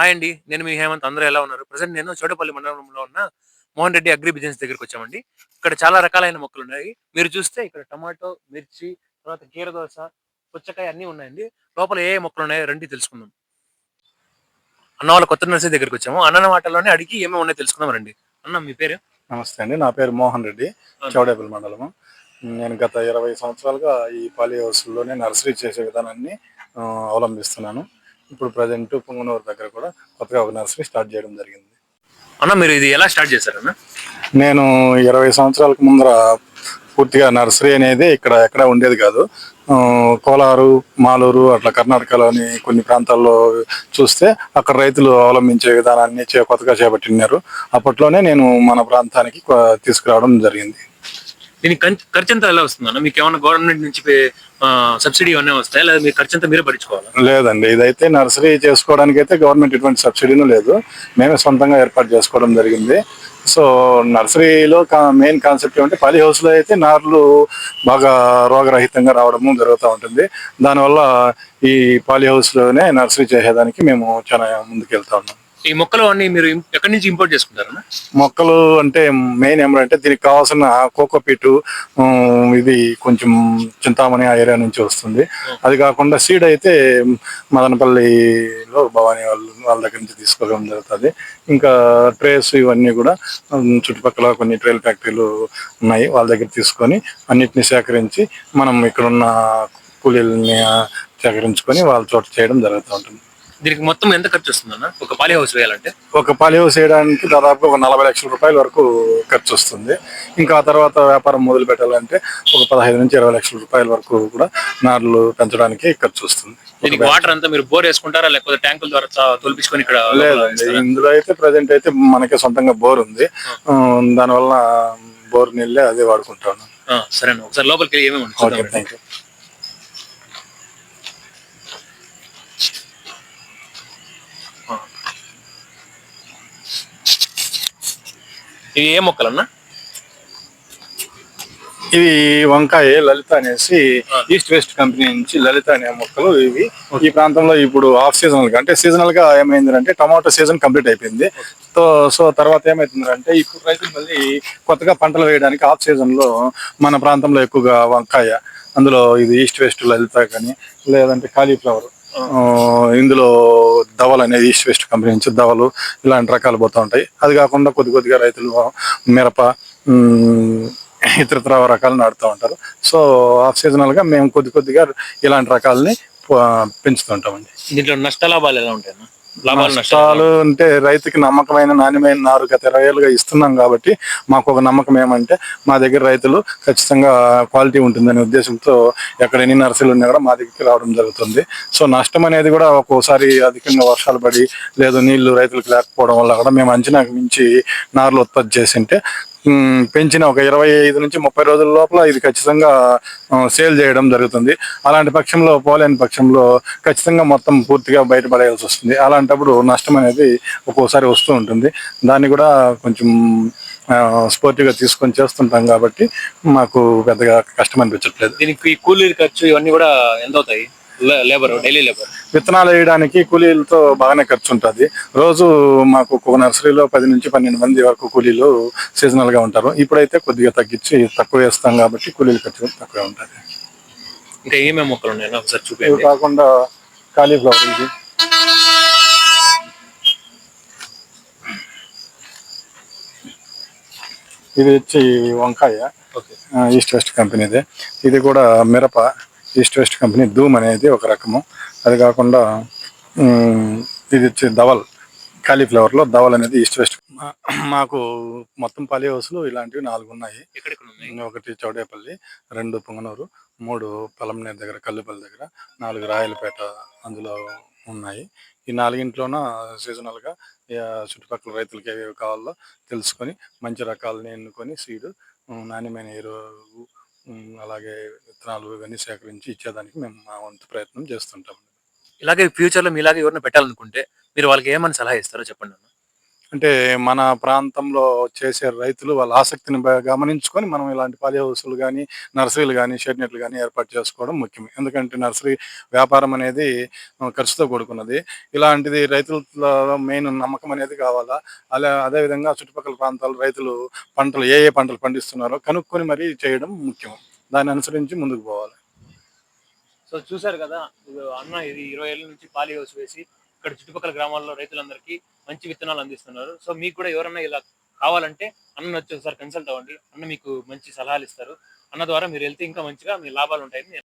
Hi అండి నేను మీ హేమంత్. అందరూ ఎలా ఉన్నారు? ప్రజెంట్ నేను చోటపల్లి మండలంలో ఉన్న మోహన్ రెడ్డి అగ్రి బిజినెస్ దగ్గరికి వచ్చామండి. ఇక్కడ చాలా రకాలైన మొక్కలు ఉన్నాయి. మీరు చూస్తే ఇక్కడ టమాటో మిర్చి తర్వాత కీరదోస పుచ్చకాయ అన్ని ఉన్నాయండి. లోపల ఏ ఏ మొక్కలు ఉన్నాయో రండి తెలుసుకుందాం. అన్న వాళ్ళ కొత్త నర్సరీ దగ్గరికి వచ్చాము. అన్న మాటలోనే అడిగి ఏమేమి ఉన్నాయో తెలుసుకుందాం రండి. అన్న మీ పేరు? నమస్తే అండి నా పేరు మోహన్ రెడ్డి చౌడేపల్లి మండలము. నేను గత ఇరవై సంవత్సరాలుగా ఈ పాలి హౌస్లోనే నర్సరీ చేసే విధానాన్ని అవలంబిస్తున్నాను. ఇప్పుడు ప్రజెంట్ పుంగనూరు దగ్గర కూడా కొత్తగా ఒక నర్సరీ స్టార్ట్ చేయడం జరిగింది. అన్న మీరు ఇది ఎలా స్టార్ట్ చేశారన్న? నేను ఇరవై సంవత్సరాలకు ముందర పూర్తిగా నర్సరీ అనేది ఇక్కడ ఎక్కడ ఉండేది కాదు. కోలారు మాలూరు అట్లా కర్ణాటకలోని కొన్ని ప్రాంతాల్లో చూస్తే అక్కడ రైతులు అవలంబించే విధానాన్ని చే- కొత్తగా చేపట్టినారు. అప్పట్లోనే నేను మన ప్రాంతానికి తీసుకురావడం జరిగింది. దీనికి ఖర్చు- ఎంత ఎలా వస్తుంది మీకు ఏమైనా గవర్నమెంట్ నుంచి సబ్సిడీ ఏమైనా వస్తాయా? లేదా మీ ఖర్చు అంతా మీరే పడుచుకోవాలి లేదండి ఇదైతే నర్సరీ చేసుకోవడానికి అయితే గవర్నమెంట్ ఎటువంటి సబ్సిడీను లేదు. మేమే సొంతంగా ఏర్పాటు చేసుకోవడం జరిగింది. సో నర్సరీలో మెయిన్ కాన్సెప్ట్ ఏమంటే పాలి హౌస్లో అయితే నార్లు బాగా రోగరహితంగా రావడము జరుగుతూ ఉంటుంది. దానివల్ల ఈ పాలి హౌస్లోనే నర్సరీ చేసేదానికి మేము చాలా ముందుకు వెళ్తా ఉన్నాం. ఈ మొక్కలు అన్ని మీరు ఎక్కడి నుంచి ఇంపోర్ట్ చేసుకుంటారు మొక్కలు అంటే మెయిన్ ఏమంటే దీనికి కావాల్సిన కోకోపీటు ఇది కొంచెం చింతామణి ఆ ఏరియా నుంచి వస్తుంది. అది కాకుండా సీడ్ అయితే మదనపల్లిలో భవానీ వాళ్ళు వాళ్ళ దగ్గర నుంచి తీసుకోవడం జరుగుతుంది. ఇంకా ట్రేస్ ఇవన్నీ కూడా చుట్టుపక్కల కొన్ని ట్రేల్ ఫ్యాక్టరీలు ఉన్నాయి వాళ్ళ దగ్గర తీసుకొని అన్నిటిని సేకరించి మనం ఇక్కడున్న కూలీలని సేకరించుకొని వాళ్ళ చోట చేయడం జరుగుతూ ఉంటుంది. దీనికి మొత్తం ఎంత ఖర్చు వస్తుంది అన్న? ఒక పాలి హౌస్ వేయాలంటే? ఒక పాలి హౌస్ వేయడానికి దాదాపు ఒక నలభై లక్షల రూపాయల వరకు ఖర్చు వస్తుంది. ఇంకా ఆ తర్వాత వ్యాపారం మొదలు పెట్టాలంటే ఒక పదహైదు నుంచి ఇరవై లక్షల రూపాయల వరకు కూడా నార్లు పెంచడానికి ఖర్చు వస్తుంది. దీనికి వాటర్ అంతా మీరు బోర్ వేసుకుంటారా? లేకపోతే ట్యాంకుల ద్వారా తొలిపించుకొని ఇక్కడ లేదండి ఇందులో అయితే ప్రజెంట్ అయితే మనకే సొంతంగా బోర్ ఉంది. దానివల్ల బోర్ నీళ్ళే అదే వాడుకుంటాను. సరే ఒకసారి లోపలికి ఏమేమి ఇవి ఏ మొక్కలన్నా? ఇవి వంకాయ లలిత అనేసి ఈస్ట్ వెస్ట్ కంపెనీ నుంచి లలిత అనే మొక్కలు ఇవి. ఈ ప్రాంతంలో ఇప్పుడు ఆఫ్ సీజనల్గా అంటే సీజనల్గా ఏమైందంటే టమాటో సీజన్ కంప్లీట్ అయిపోయింది. సో సో తర్వాత ఏమైతుందంటే ఇప్పుడు రైతులు మళ్ళీ కొత్తగా పంటలు వేయడానికి ఆఫ్ సీజన్లో మన ప్రాంతంలో ఎక్కువగా వంకాయ అందులో ఇది ఈస్ట్ వెస్ట్ లలిత కానీ లేదంటే కాలీఫ్లవర్ ఇందులో దవలు అనేది ఈస్ట్ వెస్ట్ కంపెనీ నుంచి దవలు ఇలాంటి రకాలు పోతూ ఉంటాయి. అది కాకుండా కొద్ది కొద్దిగా రైతులు మిరప ఇతరతర ఇతరత్ర రకాలు నాడుతూ ఉంటారు. సో ఆఫ్ సీజనల్గా మేము కొద్ది కొద్దిగా ఇలాంటి రకాలని పెంచుతూ ఉంటామండి. దీంట్లో నష్ట లాభాలు ఎలా ఉంటాయి నష్టాలు అంటే రైతుకి నమ్మకమైన నాణ్యమైన నారు గత ఇరవై ఏళ్ళుగా ఇస్తున్నాం కాబట్టి మాకు ఒక నమ్మకం ఏమంటే మా దగ్గర రైతులు ఖచ్చితంగా క్వాలిటీ ఉంటుందనే ఉద్దేశంతో ఎక్కడ ఎన్ని నర్సరీలు ఉన్నా కూడా మా దగ్గరికి రావడం జరుగుతుంది. సో నష్టం అనేది కూడా ఒక్కోసారి అధికంగా వర్షాలు పడి లేదు నీళ్ళు రైతులకు లేకపోవడం వల్ల కూడా మేము అంచనాకు మించి నారులు ఉత్పత్తి చేసింటే పెంచిన ఒక ఇరవై ఐదు నుంచి ముప్పై రోజుల లోపల ఇది ఖచ్చితంగా సేల్ చేయడం జరుగుతుంది. అలాంటి పక్షంలో పోలేని పక్షంలో ఖచ్చితంగా మొత్తం పూర్తిగా బయటపడేయాల్సి వస్తుంది. అలాంటప్పుడు నష్టం అనేది ఒక్కోసారి వస్తూ ఉంటుంది. దాన్ని కూడా కొంచెం స్పోర్టివ్గా తీసుకొని చేస్తుంటాం కాబట్టి మాకు పెద్దగా కష్టం అనిపించట్లేదు. దీనికి కూలీ ఖర్చు ఇవన్నీ కూడా ఎంత అవుతాయి లేబర్ డైలీ లేబర్ విత్తనాలు వేయడానికి కూలీలతో బాగానే ఖర్చు ఉంటుంది రోజు మాకు ఒక నర్సరీలో పది నుంచి పన్నెండు మంది వరకు కూలీలు సీజనల్గా ఉంటారు. ఇప్పుడైతే కొద్దిగా తగ్గించి తక్కువ వేస్తాం కాబట్టి కూలీల ఖర్చు తక్కువ ఉంటుంది. ఇంకా ఏమేమి మొక్కలు ఉన్నాయి? ఒకసారి కాకుండా కాలీఫ్లవర్ ఇది. ఇది వచ్చి వంకాయ. ఈస్ట్ వెస్ట్ కంపెనీదే ఇది కూడా మిరప. ఈస్ట్ వెస్ట్ కంపెనీ ధూమ్ అనేది ఒక రకము. అది కాకుండా ఇది వచ్చి దవల్ కాలీఫ్లవర్లో దవల్ అనేది ఈస్ట్ వెస్ట్. మా- మాకు మొత్తం పాలి హౌస్లు ఇలాంటివి నాలుగు ఉన్నాయి. ఒకటి చౌడేపల్లి రెండు పుంగనూరు మూడు పలంనేరు దగ్గర కల్లుపల్లి దగ్గర నాలుగు రాయలపేట అందులో ఉన్నాయి. ఈ నాలుగింట్లోన సీజనల్గా చుట్టుపక్కల రైతులకి ఏవేవి కావాలో తెలుసుకొని మంచి రకాలని ఎన్నుకొని సీడ్ నాణ్యమైన ఎరువు అలాగే విత్తనాలు ఇవన్నీ సేకరించి ఇచ్చేదానికి మేము మా వంతు ప్రయత్నం చేస్తుంటాం ఇలాగే ఫ్యూచర్లో మీలాగే ఎవరిని పెట్టాలనుకుంటే మీరు వాళ్ళకి ఏమని సలహా ఇస్తారో చెప్పండి అన్న. అంటే మన ప్రాంతంలో చేసే రైతులు వాళ్ళ ఆసక్తిని గమనించుకొని మనం ఇలాంటి పాలిహౌసులు కానీ నర్సరీలు కానీ షెడ్ నెట్లు కానీ ఏర్పాటు చేసుకోవడం ముఖ్యం ఎందుకంటే నర్సరీ వ్యాపారం అనేది ఖర్చుతో కూడుకున్నది. ఇలాంటిది రైతుల మెయిన్ నమ్మకం అనేది కావాలా? అలా అదేవిధంగా చుట్టుపక్కల ప్రాంతాల రైతులు పంటలు ఏ ఏ పంటలు పండిస్తున్నారో కనుక్కొని మరీ చేయడం ముఖ్యం. దాన్ని అనుసరించి ముందుకు పోవాలి. సో చూశారు కదా ఇది అన్న ఇది ఇరవై ఏళ్ళ నుంచి పాలి హౌస్ వేసి ఇక్కడ చుట్టుపక్కల గ్రామాల్లో రైతులందరికీ మంచి విత్తనాలు అందిస్తున్నారు. సో మీకు కూడా ఎవరైనా ఇలా కావాలంటే అన్న వచ్చి ఒకసారి కన్సల్ట్ అవ్వండి. అన్న మీకు మంచి సలహాలు ఇస్తారు. అన్న ద్వారా మీరు వెళ్తే ఇంకా మంచిగా మీ లాభాలు ఉంటాయని